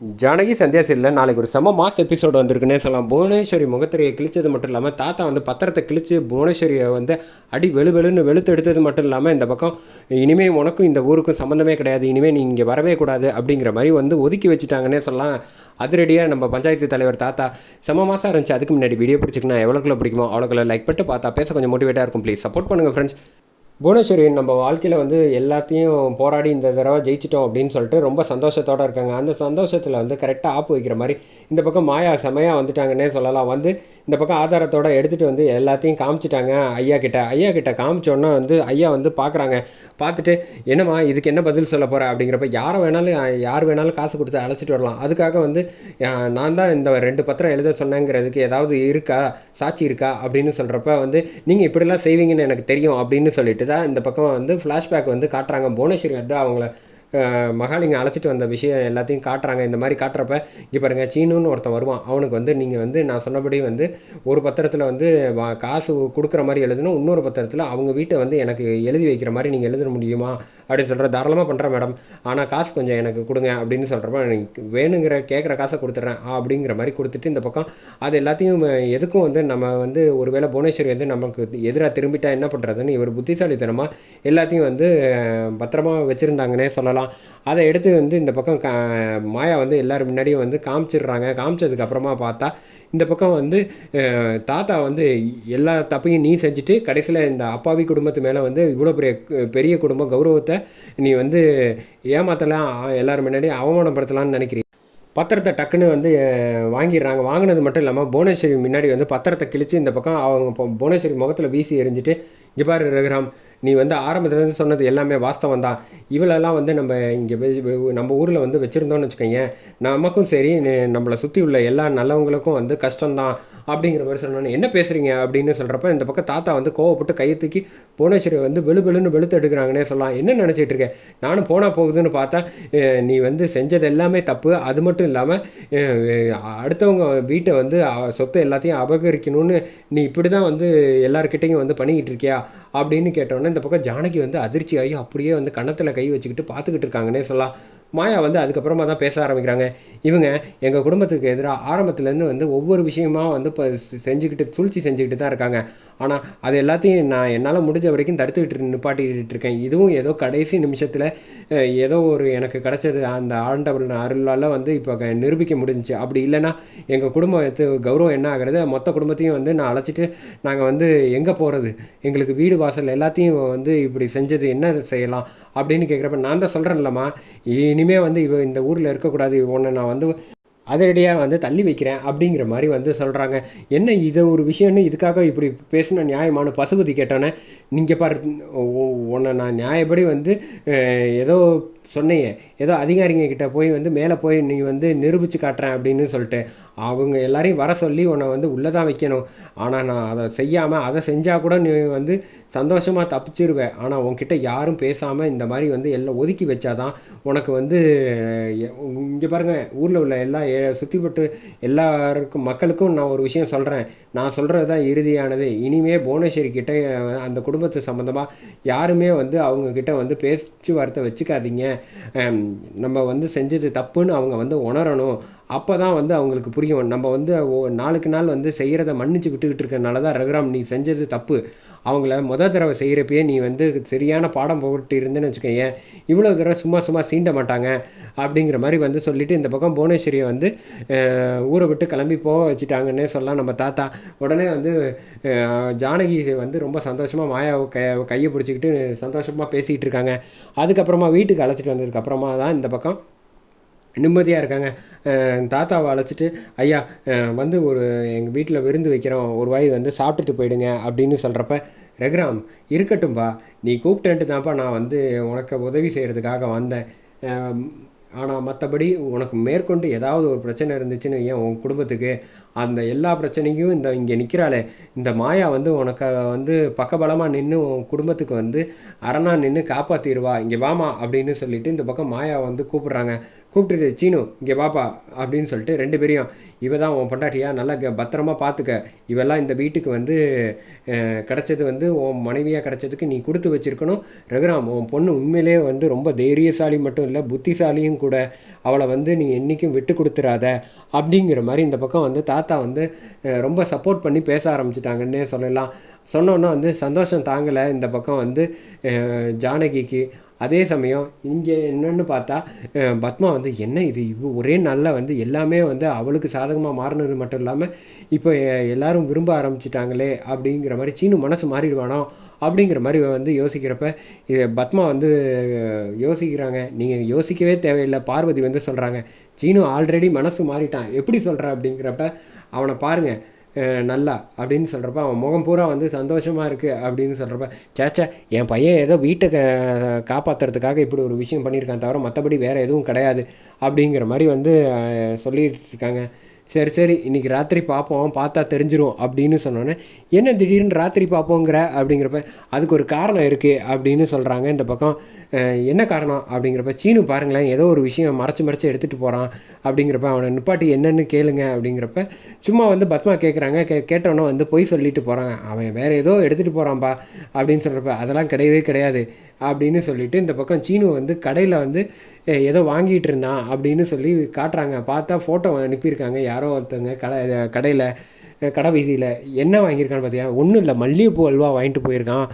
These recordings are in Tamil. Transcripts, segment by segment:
ஜானகி சந்தியா சீரியலில் நாளைக்கு ஒரு செம மாஸ் எபிசோடு வந்திருக்குன்னே சொல்லலாம். புவனேஸ்வரி முகத்திரையை கிழிச்சது மட்டும் இல்லாமல் தாத்தா வந்து பத்திரத்தை கிழிச்சு புவனேஸ்வரியை வந்து அடி வெளு வெளுன்னு வெளுத்து எடுத்தது மட்டும் இல்லாமல் இந்த பக்கம் இனிமேல் உனக்கும் இந்த ஊருக்கும் சம்மந்தமே கிடையாது. இனிமேல் நீ இங்கே வரவே கூடாது அப்படிங்கிற மாதிரி வந்து ஒதுக்கி வச்சுட்டாங்கன்னே சொல்லலாம். அதிரடியாக நம்ம பஞ்சாயத்து தலைவர் தாத்தா செம மாதம் இருந்துச்சு. அதுக்கு முன்னாடி வீடியோ பிடிச்சிக்கணும் எவ்வளோக்குள்ள பிடிக்குமோ அவ்வளோக்குள்ள லைக் பண்ணிட்டு பார்த்தா பேச கொஞ்சம் மோட்டிவேட்டாக இருக்கும். ப்ளீஸ் சப்போர்ட் பண்ணுங்கள் ஃப்ரெண்ட்ஸ் புவனேஸ்வரி நம்ம வாழ்க்கையில் வந்து எல்லாத்தையும் போராடி இந்த தடவை ஜெயிச்சிட்டோம் அப்படின்னு சொல்லிட்டு ரொம்ப சந்தோஷத்தோடு இருக்காங்க. அந்த சந்தோஷத்தில் வந்து கரெக்டாக ஆப்பு வைக்கிற மாதிரி இந்த பக்கம் மாயா செமையாக வந்துட்டாங்கன்னே சொல்லலாம். வந்து இந்த பக்கம் ஆதாரத்தோட எடுத்துகிட்டு வந்து எல்லாத்தையும் காமிச்சிட்டாங்க ஐயா கிட்ட. ஐயா கிட்ட காமிச்சோன்னே வந்து ஐயா வந்து பார்க்குறாங்க பார்த்துட்டு என்னம்மா இதுக்கு என்ன பதில் சொல்ல போகிற அப்படிங்கிறப்ப யாரை வேணாலும் யார் வேணாலும் காசு கொடுத்து அழைச்சிட்டு வரலாம். அதுக்காக வந்து நான் தான் இந்த ரெண்டு பத்திரம் எழுத சொன்னேங்கிறதுக்கு ஏதாவது இருக்கா? சாட்சி இருக்கா? அப்படின்னு சொல்கிறப்ப வந்து நீங்கள் இப்படிலாம் செய்வீங்கன்னு எனக்கு தெரியும். அப்படின்னு சொல்லிட்டு தான் இந்த பக்கம் வந்து ஃப்ளாஷ்பேக் வந்து காட்டுறாங்க. புவனேஸ்வரி வந்து அவங்கள மகாலிங்க அழைச்சிட்டு வந்த விஷயம் எல்லாத்தையும் காட்டுறாங்க. இந்த மாதிரி காட்டுறப்ப இங்கே பாருங்கள் சீனுன்னு ஒருத்தன் வருவான். அவனுக்கு வந்து நீங்கள் வந்து நான் சொன்னபடி வந்து ஒரு பத்திரத்தில் வந்து வா- காசு கொடுக்குற மாதிரி எழுதணும். இன்னொரு பத்திரத்தில் அவங்க வீட்டை வந்து எனக்கு எழுதி வைக்கிற மாதிரி நீங்கள் எழுத முடியுமா? அப்படின்னு சொல்கிற தாராளமாக பண்ணுறேன் மேடம் ஆனால் காசு கொஞ்சம் எனக்கு கொடுங்க அப்படின்னு சொல்கிறப்ப எனக்கு வேணுங்கிற கேட்குற காசை கொடுத்துட்றேன் ஆ, அப்படிங்கிற மாதிரி கொடுத்துட்டு இந்த பக்கம் அது எல்லாத்தையும் எதுக்கும் வந்து நம்ம வந்து ஒருவேளை புவனேஸ்வரி வந்து நமக்கு எதிராக திரும்பிட்டா என்ன பண்ணுறதுன்னு இவர் புத்திசாலித்தனமாக எல்லாத்தையும் வந்து பத்திரமா வச்சுருந்தாங்கன்னே சொல்லலாம். அதை எடுத்து வந்து இந்த பக்கம் மாயா வந்து எல்லோரும் முன்னாடியும் வந்து காமிச்சிடுறாங்க. காமிச்சதுக்கப்புறமா பார்த்தா இந்த பக்கம் வந்து தாத்தா வந்து எல்லா தப்பையும் நீ செஞ்சுட்டு கடைசியில் இந்த அப்பாவி குடும்பத்து மேலே வந்து இவ்வளோ பெரிய பெரிய குடும்ப கௌரவத்தை நீ வந்து ஏமாத்தலாம் எல்லோரும் முன்னாடி அவமானப்படுத்தலாம்னு நினைக்கிறீங்க. பத்திரத்தை டக்குன்னு வந்து வாங்கிடுறாங்க. வாங்கினது மட்டும் இல்லாமல் புவனேஸ்வரி முன்னாடி வந்து பத்திரத்தை கிழித்து இந்த பக்கம் அவங்க புவனேஸ்வரி முகத்தில் வீசி எரிஞ்சிட்டு இங்கே பாரு ரகுராம் நீ வந்து ஆரம்பத்துலேருந்து சொன்னது எல்லாமே வாஸ்தவம் தான் இவளெல்லாம் வந்து நம்ம இங்கே நம்ம ஊரில் வந்து வச்சுருந்தோம்னு வச்சுக்கோங்க நமக்கும் சரி நம்மளை சுற்றி உள்ள எல்லா நல்லவங்களுக்கும் வந்து கஷ்டம்தான் அப்படிங்கிற மாதிரி சொன்னோன்னு என்ன பேசுகிறீங்க அப்படின்னு சொல்கிறப்ப இந்த பக்கம் தாத்தா வந்து கோவப்பட்டு கையை தூக்கி புவனேஸ்வரி வந்து வெளு வெளுன்னு வெளுத்து எடுக்கிறாங்கன்னே சொல்லலாம். என்ன நினச்சிட்டு இருக்கேன் நானும் போனால் போகுதுன்னு பார்த்தா நீ வந்து செஞ்சது எல்லாமே தப்பு. அது மட்டும் இல்லாமல் அடுத்தவங்க வீட்டை வந்து அ- சொத்தை எல்லாத்தையும் அபகரிக்கணும்னு நீ இப்படி தான் வந்து எல்லார்கிட்டையும் வந்து பண்ணிக்கிட்டு இருக்கியா? அப்படின்னு கேட்டோன்னே இந்த பக்கம் ஜானகி வந்து அதிர்ச்சி ஆகி அப்படியே வந்து கன்னத்தில் கை வச்சுக்கிட்டு பார்த்துக்கிட்டு இருக்காங்கன்னே சொல்லலாம். மாயா வந்து அதுக்கப்புறமா தான் பேச ஆரம்பிக்கிறாங்க. இவங்க எங்கள் குடும்பத்துக்கு எதிராக ஆரம்பத்துலேருந்து வந்து ஒவ்வொரு விஷயமா வந்து இப்போ செஞ்சுக்கிட்டு சூழ்ச்சி செஞ்சுக்கிட்டு தான் இருக்காங்க. ஆனால் அது எல்லாத்தையும் நான் என்னால் முடிஞ்ச வரைக்கும் தடுத்துக்கிட்டு நிப்பாட்டிக்கிட்டு இருக்கேன். இதுவும் ஏதோ கடைசி நிமிஷத்தில் ஏதோ ஒரு எனக்கு கிடைச்சது அந்த ஆண்டவர் அருளால் வந்து இப்போ நிரூபிக்க முடிஞ்சிச்சு. அப்படி இல்லைன்னா எங்கள் குடும்பத்து கௌரவம் என்ன ஆகுறது? மொத்த குடும்பத்தையும் வந்து நான் அழைச்சிட்டு நாங்கள் வந்து எங்கே போகிறது எங்களுக்கு வீடு வாசல் எல்லாத்தையும் வந்து இப்படி செஞ்சது என்ன செய்யலாம்? அப்படின்னு கேட்குறப்ப நான் தான் சொல்கிறேன்லம்மா இனிமேல் வந்து இவ இந்த ஊரில் இருக்கக்கூடாது உன்னை நான் வந்து அதிரடியாக வந்து தள்ளி வைக்கிறேன் அப்படிங்கிற மாதிரி வந்து சொல்கிறாங்க என்ன இது ஒரு விஷயம்னு இதுக்காக இப்படி பேசின நியாயமான பசுபதி கேட்டோன்னே நீங்கள் பாரு உன்னை நான் நியாயப்படி வந்து ஏதோ சொன்னீங்க. ஏதோ அதிகாரிங்க கிட்டே போய் வந்து மேலே போய் நீ வந்து நிரூபித்து காட்டுறேன் அப்படின்னு சொல்லிட்டு அவங்க எல்லாரையும் வர சொல்லி உன்னை வந்து உள்ளே தான் வைக்கணும். ஆனால் நான் அதை செய்யாமல் அதை செஞ்சால் கூட நீ வந்து சந்தோஷமாக தப்பிச்சிருவேன் ஆனால் உன்கிட்ட யாரும் பேசாமல் இந்த மாதிரி வந்து எல்லாம் ஒதுக்கி வச்சாதான் உனக்கு வந்து இங்கே பாருங்கள் ஊரில் உள்ள எல்லா சுற்றிப்பட்டு எல்லாருக்கும் மக்களுக்கும் நான் ஒரு விஷயம் சொல்கிறேன் நான் சொல்கிறது தான் இறுதியானது. இனிமே புவனேஸ்வரி கிட்ட அந்த குடும்பத்து சம்மந்தமாக யாருமே வந்து அவங்கக்கிட்ட வந்து பேச்சுவார்த்தை வச்சுக்காதீங்க. நம்ம வந்து செஞ்சது தப்புன்னு அவங்க வந்து உணரணும். அப்போ தான் வந்து அவங்களுக்கு புரியும். நம்ம வந்து நாளுக்கு நாள் வந்து செய்கிறத மன்னிச்சு விட்டுக்கிட்டு இருக்கனால தான் ரகுராம் நீ செஞ்சது தப்பு. அவங்கள மொதல் தடவை செய்கிறப்பயே நீ வந்து சரியான பாடம் போட்டு இருந்தேன்னு வச்சுக்கோங்க இவ்வளோ தடவை சும்மா சும்மா சீண்ட மாட்டாங்க அப்படிங்கிற மாதிரி வந்து சொல்லிவிட்டு இந்த பக்கம் புவனேஸ்வரியை வந்து ஊரை விட்டு கிளம்பி போக வச்சுட்டாங்கன்னே சொல்லலாம் நம்ம தாத்தா. உடனே வந்து ஜானகி வந்து ரொம்ப சந்தோஷமாக மாயாவை கை கையை பிடிச்சிக்கிட்டு சந்தோஷமாக பேசிக்கிட்டு இருக்காங்க. அதுக்கப்புறமா வீட்டுக்கு அழைச்சிட்டு வந்ததுக்கப்புறமா தான் இந்த பக்கம் நிம்மதியாக இருக்காங்க. தாத்தாவை அழைச்சிட்டு ஐயா வந்து ஒரு எங்கள் வீட்டில் விருந்து வைக்கிறோம். ஒரு வாய் வந்து சாப்பிட்டுட்டு போயிடுங்க அப்படின்னு சொல்கிறப்ப ரகுராம் இருக்கட்டும்பா நீ கூப்பிட்டேன்ட்டு தான்ப்பா நான் வந்து உனக்கு உதவி செய்கிறதுக்காக வந்தேன். ஆனால் மற்றபடி உனக்கு மேற்கொண்டு ஏதாவது ஒரு பிரச்சனை இருந்துச்சுன்னு ஏன் உன் குடும்பத்துக்கு. அந்த எல்லா பிரச்சனையும் இந்த இங்கே நிற்கிறாளே இந்த மாயா வந்து உனக்கு வந்து பக்கபலமாக நின்று உன் குடும்பத்துக்கு வந்து அரணா நின்று காப்பாற்றிடுவா இங்கே வாமா அப்படின்னு சொல்லிட்டு இந்த பக்கம் மாயா வந்து கூப்பிட்றாங்க. கூப்பிட்டுட்டு சீனு இங்கே பாப்பா அப்படின்னு சொல்லிட்டு ரெண்டு பேரையும் இவ தான் உன் பொண்டாட்டியா? நல்லா க- பத்திரமா பார்த்துக்க இவெல்லாம் இந்த வீட்டுக்கு வந்து கிடச்சது கிடைச்சது வந்து உன் மனைவியாக கிடைச்சதுக்கு நீ கொடுத்து வச்சிருக்கணும். ரகுராம் உன் பொண்ணு உண்மையிலேயே வந்து ரொம்ப தைரியசாலி மட்டும் இல்லை புத்திசாலியும் கூட. அவளை வந்து நீ என்றைக்கும் விட்டு கொடுத்துறாத. அப்படிங்கிற மாதிரி இந்த பக்கம் வந்து தாத்தா வந்து ரொம்ப சப்போர்ட் பண்ணி பேச ஆரம்பிச்சிட்டாங்கன்னே சொல்லலாம். சொன்னோன்னே வந்து சந்தோஷம் தாங்கலை இந்த பக்கம் வந்து ஜானகிக்கு. அதே சமயம் இங்கே என்னென்னு பார்த்தா பத்மா வந்து என்ன இது? இவ் ஒரே நாளில் வந்து எல்லாமே வந்து அவளுக்கு சாதகமாக மாறினது மட்டும் இல்லாமல் இப்போ எ- எல்லாரும் விரும்ப ஆரம்பிச்சிட்டாங்களே அப்படிங்கிற மாதிரி சீனு மனசு மாறிடுவானோ? அப்படிங்கிற மாதிரி வந்து யோசிக்கிறப்ப இது பத்மா வந்து யோசிக்கிறாங்க. நீங்கள் யோசிக்கவே தேவையில்லை. பார்வதி வந்து சொல்கிறாங்க ஜீனு ஆல்ரெடி மனசு மாறிட்டான். எப்படி சொல்கிற அப்படிங்கிறப்ப அவனை பாருங்க நல்லா அப்படின்னு சொல்கிறப்ப அவன் முகம் பூரா வந்து சந்தோஷமாக இருக்குது அப்படின்னு சொல்கிறப்ப சேச்சா என் பையன் ஏதோ வீட்டை காப்பாற்றுறதுக்காக காப்பாத்துறதுக்காக இப்படி ஒரு விஷயம் பண்ணியிருக்கான் தவிர மற்றபடி வேறு எதுவும் கிடையாது. அப்படிங்கிற மாதிரி வந்து சொல்லிகிட்டு சொல்லிட்டு இருக்காங்க. சரி சரி இன்னைக்கு ராத்திரி பார்ப்போம் பார்த்தா தெரிஞ்சிரும் அப்படின்னு சொன்னோன்னே என்ன திடீர்னு ராத்திரி பார்ப்போங்கிற அப்படிங்கிறப்ப அதுக்கு ஒரு காரணம் இருக்குது அப்படின்னு சொல்கிறாங்க இந்த பக்கம். என்ன காரணம்? அப்படிங்கிறப்ப சீனு பாருங்களேன் ஏதோ ஒரு விஷயம் மறைச்சு மறைச்சி எடுத்துகிட்டு போகிறான் அப்படிங்கிறப்ப அவனை நிப்பாட்டி என்னென்னு கேளுங்க அப்படிங்கிறப்ப சும்மா வந்து பத்மா கேட்குறாங்க கே கேட்டவொன்னே வந்து பொய் சொல்லிட்டு போகிறாங்க அவன் வேறு ஏதோ எடுத்துகிட்டு போகிறான்பா அப்படின்னு சொல்கிறப்ப அதெல்லாம் கிடையவே கிடையாது. அப்படின்னு சொல்லிட்டு இந்த பக்கம் சீனு வந்து கடையில் வந்து ஏதோ வாங்கிட்டு இருந்தான் அப்படின்னு சொல்லி காட்டுறாங்க. பார்த்தா ஃபோட்டோ அனுப்பியிருக்காங்க. யாரோ ஒருத்தவங்க கடை கடையில் கடை வீதியில் என்ன வாங்கியிருக்கான்னு பார்த்தியா ஒன்றும் இல்லை மல்லிகைப்பூ அல்வா வாங்கிட்டு போயிருக்கான்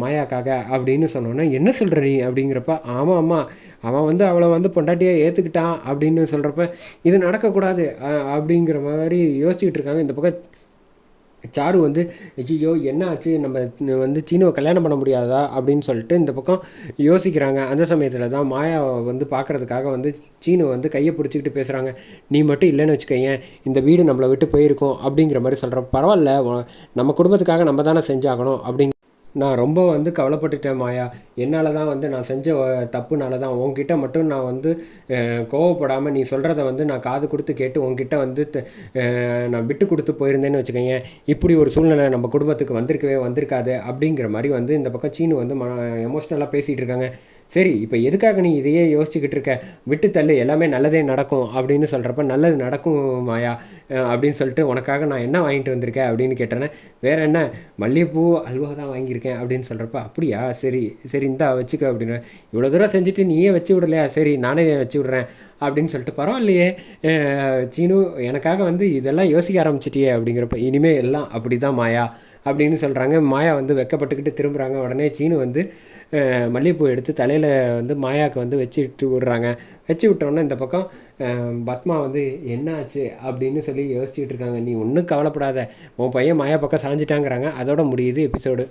மாயாக்காக அப்படின்னு சொன்னோன்னே என்ன சொல்கிற நீ? அப்படிங்கிறப்ப ஆமாம் ஆமாம் அவன் வந்து அவளை வந்து பொண்டாட்டியாக ஏற்றுக்கிட்டான் அப்படின்னு சொல்கிறப்ப இது நடக்கக்கூடாது அப்படிங்கிற மாதிரி யோசிச்சுக்கிட்டு இருக்காங்க. இந்த பக்கம் சாரு வந்து ஐயோ என்ன ஆச்சு? நம்ம வந்து சீனுவை கல்யாணம் பண்ண முடியாதா? அப்படின்னு சொல்லிட்டு இந்த பக்கம் யோசிக்கிறாங்க. அந்த சமயத்தில் தான் மாயாவை வந்து பார்க்கறதுக்காக வந்து சீனு வந்து கையை பிடிச்சிக்கிட்டு பேசுகிறாங்க நீ மட்டும் இல்லைன்னு வச்சுக்கோயேன். இந்த வீடு நம்மளை விட்டு போயிருக்கோம். அப்படிங்கிற மாதிரி சொல்கிறோம் பரவாயில்ல நம்ம குடும்பத்துக்காக நம்ம தானே செஞ்சாகணும். அப்படிங்க நான் ரொம்ப வந்து கவலைப்பட்டுட்டேன் மாயா. என்னால் தான் வந்து நான் செஞ்ச தப்புனால தான் உன்கிட்ட மட்டும் நான் வந்து கோவப்படாமல் நீ சொல்கிறத வந்து நான் காது கொடுத்து கேட்டு உன்கிட்ட வந்து நான் விட்டு கொடுத்து போயிருந்தேன்னு வச்சுக்கோங்க இப்படி ஒரு சூழ்நிலை நம்ம குடும்பத்துக்கு வந்திருக்கவே வந்திருக்காது அப்படிங்கிற மாதிரி வந்து இந்த பக்கம் சீனு வந்து ம எமோஷ்னலாக பேசிகிட்டு இருக்காங்க. சரி இப்போ எதுக்காக நீ இதையே யோசிச்சுக்கிட்டு இருக்க? விட்டு தள்ளு எல்லாமே நல்லதே நடக்கும் அப்படின்னு சொல்கிறப்ப நல்லது நடக்கும் மாயா அப்படின்னு சொல்லிட்டு உனக்காக நான் என்ன வாங்கிட்டு வந்திருக்கேன் அப்படின்னு கேட்டேன்னே வேற என்ன? மல்லிகைப்பூ அல்வா தான் வாங்கியிருக்கேன் அப்படின்னு சொல்கிறப்ப அப்படியா? சரி சரி இந்தா வச்சுக்க அப்படின்னு. இவ்வளோ தூரம் செஞ்சுட்டு நீயே வச்சு விடலையா? சரி நானே வச்சு விட்றேன் அப்படின்னு சொல்லிட்டு பரவாயில்லையே சீனு எனக்காக வந்து இதெல்லாம் யோசிக்க ஆரம்பிச்சிட்டியே அப்படிங்கிறப்ப இனிமேல் எல்லாம் அப்படி தான் மாயா அப்படின்னு சொல்கிறாங்க மாயா வந்து வெக்கப்பட்டுக்கிட்டு திரும்புகிறாங்க உடனே சீனு வந்து மல்லிகைப்பூ எடுத்து தலையில் வந்து மாயாவுக்கு வந்து வச்சுட்டு விடுறாங்க. வச்சு விட்டோன்னே இந்த பக்கம் பத்மா வந்து என்ன ஆச்சு அப்படின்னு சொல்லி யோசிச்சுட்டு இருக்காங்க. நீ ஒன்றும் கவலைப்படாத. உன் பையன் மாயா பக்கம் சாஞ்சிட்டாங்கிறாங்க. அதோட முடியுது எபிசோடு.